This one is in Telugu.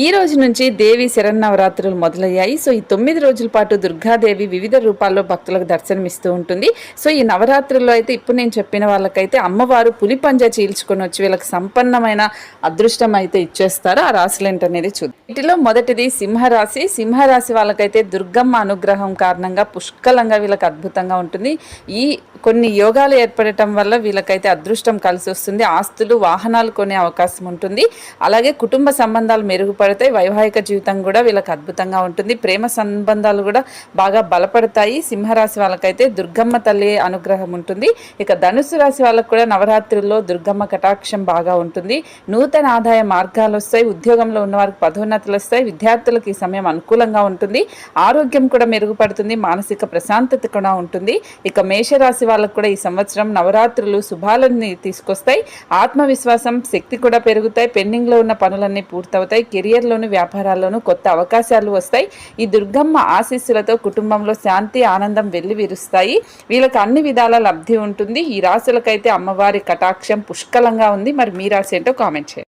ఈ రోజు నుంచి దేవి శరన్నవరాత్రులు మొదలయ్యాయి. సో ఈ తొమ్మిది రోజుల పాటు దుర్గాదేవి వివిధ రూపాల్లో భక్తులకు దర్శనమిస్తూ ఉంటుంది. సో ఈ నవరాత్రుల్లో అయితే ఇప్పుడు నేను చెప్పిన వాళ్ళకైతే అమ్మవారు పులి పంజా చీల్చుకొని వచ్చి వీళ్ళకి సంపన్నమైన అదృష్టం అయితే ఇచ్చేస్తారు. ఆ రాశులు ఏంటనేది చూద్దాం. వీటిలో మొదటిది సింహరాశి. సింహరాశి వాళ్ళకైతే దుర్గమ్మ అనుగ్రహం కారణంగా పుష్కలంగా వీళ్ళకి అద్భుతంగా ఉంటుంది. ఈ కొన్ని యోగాలు ఏర్పడటం వల్ల వీళ్ళకైతే అదృష్టం కలిసి వస్తుంది. ఆస్తులు వాహనాలు కొనే అవకాశం ఉంటుంది. అలాగే కుటుంబ సంబంధాలు మెరుగుపడతాయి వైవాహిక జీవితం కూడా వీళ్ళకి అద్భుతంగా ఉంటుంది. ప్రేమ సంబంధాలు కూడా బాగా బలపడతాయి. సింహరాశి వాళ్ళకైతే దుర్గమ్మ తల్లి అనుగ్రహం ఉంటుంది. ఇక ధనుసు రాశి వాళ్ళకు కూడా నవరాత్రుల్లో దుర్గమ్మ కటాక్షం బాగా ఉంటుంది. నూతన ఆదాయ మార్గాలు వస్తాయి. ఉద్యోగంలో ఉన్న వారికి పదోన్నతులు వస్తాయి. విద్యార్థులకు ఈ సమయం అనుకూలంగా ఉంటుంది. ఆరోగ్యం కూడా మెరుగుపడుతుంది. మానసిక ప్రశాంతత కూడా ఉంటుంది. ఇక మేషరాశి వాళ్ళకు కూడా ఈ సంవత్సరం నవరాత్రులు శుభాలని తీసుకొస్తాయి. ఆత్మవిశ్వాసం శక్తి కూడా పెరుగుతాయి. పెండింగ్లో ఉన్న పనులన్నీ పూర్తవుతాయి. కెరియర్లోను వ్యాపారాల్లోనూ కొత్త అవకాశాలు వస్తాయి. ఈ దుర్గమ్మ ఆశీస్సులతో కుటుంబంలో శాంతి ఆనందం వెళ్ళి విరుస్తాయి వీళ్ళకి అన్ని విధాల లబ్ధి ఉంటుంది. ఈ రాశులకైతే అమ్మవారి కటాక్షం పుష్కలంగా ఉంది. మరి మీ రాశి ఏంటో కామెంట్ చేయండి.